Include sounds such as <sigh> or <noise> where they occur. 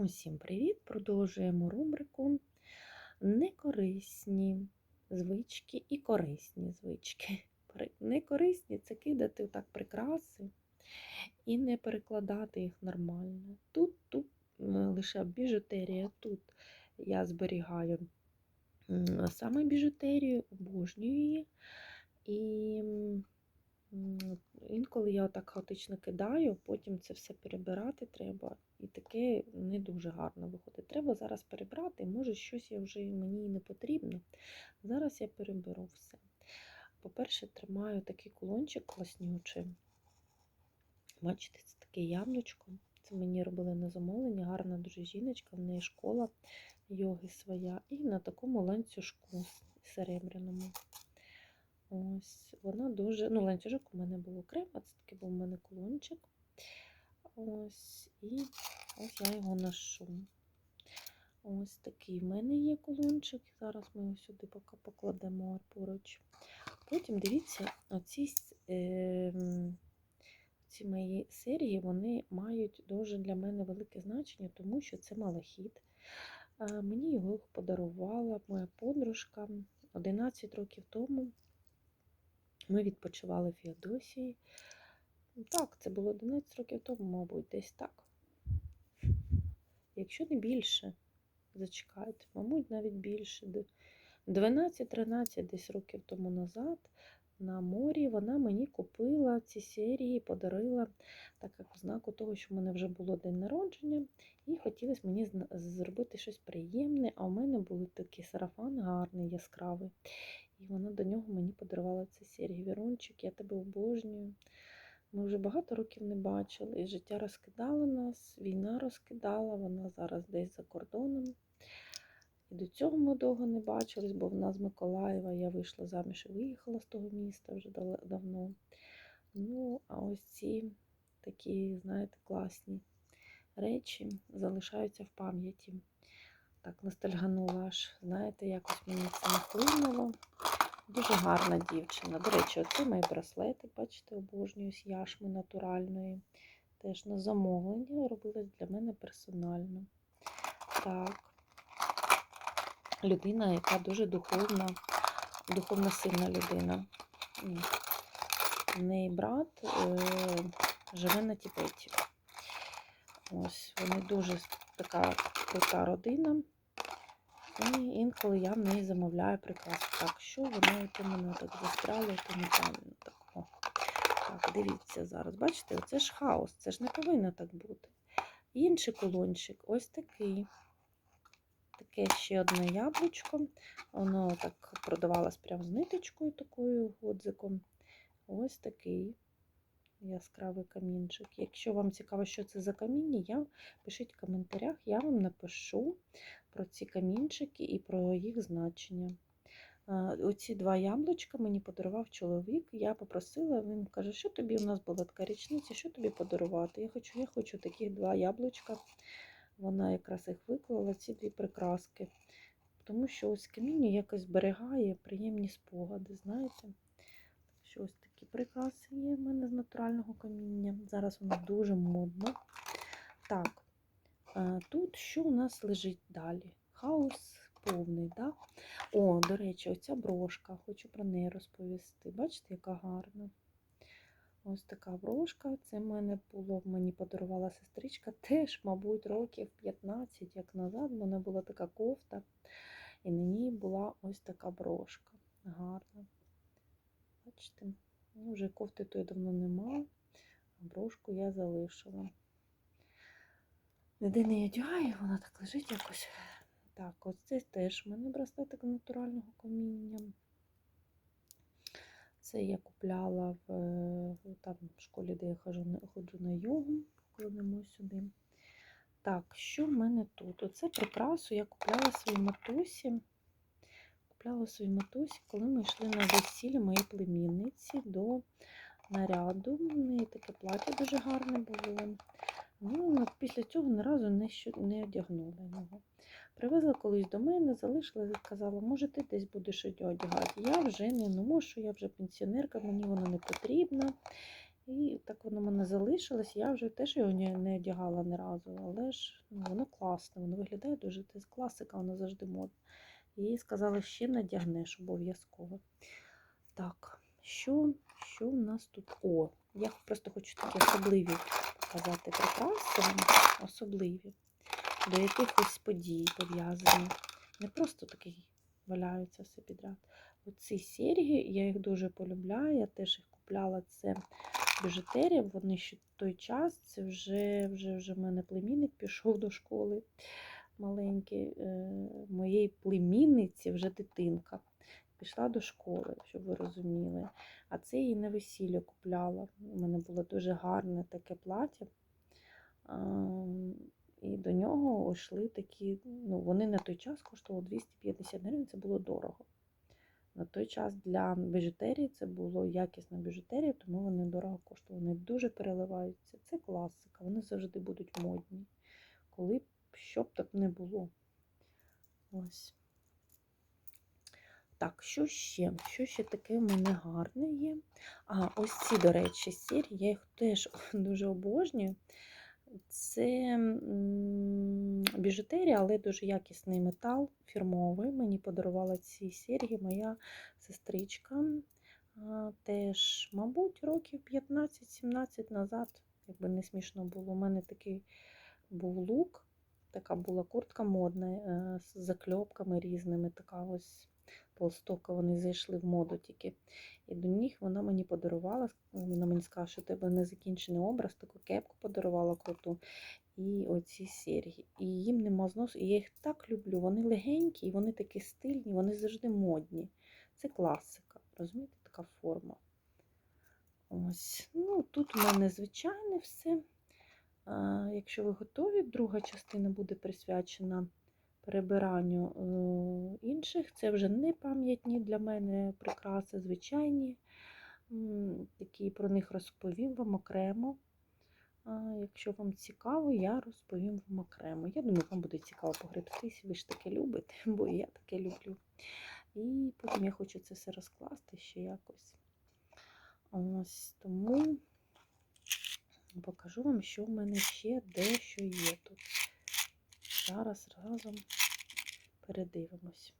Усім привіт! Продовжуємо рубрику Некорисні звички і корисні звички. Некорисні це кидати так прикраси і не перекладати їх нормально. Тут, тут лише біжутерія, тут я зберігаю саме біжутерію, обожнюю її. І інколи я так хаотично кидаю, потім це все перебирати треба. І таке не дуже гарно виходить. Треба зараз перебрати, може щось я вже мені і не потрібно. Зараз я переберу все. По-перше, тримаю такий кулончик класнючий. Бачите, це таке яблучко. Це мені робили на замовлення, гарна дуже жіночка, в неї школа йоги своя. І на такому ланцюжку серебряному. Ось, вона дуже. Ну, ланцюжок у мене був окремо, це такий був у мене кулончик. Ось, і ось я його ношу. Ось такий в мене є кулончик. Зараз ми його сюди поки покладемо поруч. Потім дивіться, оці ем, ці мої серії вони мають дуже для мене велике значення, тому що це малахіт. Е, Мені його подарувала моя подружка 11 років тому. Ми відпочивали в Феодосії. Так, це було 11 років тому, мабуть, десь так. Якщо не більше, зачекайте, мабуть, навіть більше. 12-13 десь років тому назад на морі вона мені купила ці серії, подарила, так як в знаку того, що в мене вже було день народження, і хотілося мені зробити щось приємне, а у мене був такий сарафан гарний, яскравий. І вона до нього мені подарувала ці серії. Вірончик, я тебе обожнюю. Ми вже багато років не бачили, і життя розкидало нас, війна розкидала, вона зараз десь за кордоном. І до цього ми довго не бачились, бо в нас з Миколаєва я вийшла заміж і виїхала з того міста вже давно. Ну, а ось ці такі, знаєте, класні речі залишаються в пам'яті. Так, ностальганула аж, знаєте, якось мені це нахлинуло. Дуже гарна дівчина. До речі, оце мої браслети, бачите, обожнюю з яшми натуральної. Теж на замовлення робилось для мене персонально. Так. Людина, яка дуже духовна, духовно сильна людина. В неї брат е, живе на Тібеті. Ось, вони дуже така крута родина. І інколи я в неї замовляю прикраси. Так, що воно у мене так застряло, то неправильно так. О. Так, дивіться зараз. Бачите, оце ж хаос, це ж не повинно так бути. Інший кулончик, ось такий. Таке ще одне яблучко. Воно так продавалось прямо з ниточкою, такою годзиком. Ось такий яскравий камінчик. Якщо вам цікаво, що це за каміння, я пишіть в коментарях, я вам напишу про ці камінчики і про їх значення. Оці два яблучка мені подарував чоловік. Я попросила, він каже, що тобі у нас була така річниця, що тобі подарувати? Я хочу, я хочу таких два яблучка. Вона якраз їх виклала, ці дві прикраски. Тому що ось каміння якось зберігає приємні спогади, знаєте. Що ось такі прикраси є в мене з натурального каміння. Зараз воно дуже модно. Так, е, тут що у нас лежить далі? Хаос повний, так? О, до речі, оця брошка, хочу про неї розповісти. Бачите, яка гарна. Ось така брошка. Це мене було, мені подарувала сестричка теж, мабуть, років 15 як назад. В мене була така кофта, і на ній була ось така брошка. Гарна. Бачите, ну, вже кофти тої давно нема, а брошку я залишила. Ніде не одягаю, вона так лежить якось. Так, ось це теж в мене браслетик натурального каміння. Це я купляла в, там, в школі, де я ходжу, на- ходжу на йогу, покладемо сюди. Так, що в мене тут? Оце прикрасу я купляла своїй матусі. Купляла своїй матусі, коли ми йшли на весілля моєї племінниці до наряду. У неї таке плаття дуже гарне було. Ну, після цього ні разу не, не одягнула його. Привезла колись до мене, залишила і сказала, може, ти десь будеш одягати. Я вже не ношу, я вже пенсіонерка, мені воно не потрібно. І так воно в мене залишилось. Я вже теж його не одягала ні разу, але ж ну, воно класне, воно виглядає дуже це класика, воно завжди модна. І сказали, ще надягнеш обов'язково. Так, що, що в нас тут? О, я просто хочу такі особливі показати прикраси, особливі, до якихось подій пов'язані. Не просто такі валяються все підряд. Оці серьги, я їх дуже полюбляю, я теж їх купляла. Це біжутерія, вони ще в той час, це вже вже, вже в мене племінник пішов до школи маленький. Е, Моєї племінниці вже дитинка. Пішла до школи, щоб ви розуміли. А це її на весілля купляла. У мене було дуже гарне таке плаття. І до нього йшли такі, ну, вони на той час коштували 250 гривень, це було дорого. На той час для біжутерії це було якісна біжутерія, тому вони дорого коштували. Вони дуже переливаються. Це класика, вони завжди будуть модні. Коли що б так не було. Ось. Так, що ще? Що ще таке в мене гарне є? А, ось ці, до речі, сірі, я їх теж <laughs> дуже обожнюю. Це біжутерія, але дуже якісний метал фірмовий. Мені подарувала ці серії моя сестричка. Теж, мабуть, років 15-17 назад, якби не смішно було. У мене такий був лук, така була куртка модна е, з закльопками різними. Така ось полстока, вони зайшли в моду тільки. І до них вона мені подарувала. Вона мені сказала, що тебе незакінчений образ, таку кепку подарувала круту. І оці серії. І їм нема зносу. І я їх так люблю. Вони легенькі, і вони такі стильні, вони завжди модні. Це класика. Розумієте, така форма. Ось. Ну, тут у мене звичайне все. Якщо ви готові, друга частина буде присвячена перебиранню е, інших. Це вже не пам'ятні для мене прикраси, звичайні. Такі про них розповім вам окремо. Якщо вам цікаво, я розповім вам окремо. Я думаю, вам буде цікаво погребтись, ви ж таке любите, <laughs> бо я таке люблю. І потім я хочу це все розкласти ще якось. Ось тому покажу вам, що в мене ще дещо є тут. Зараз разом передивимось.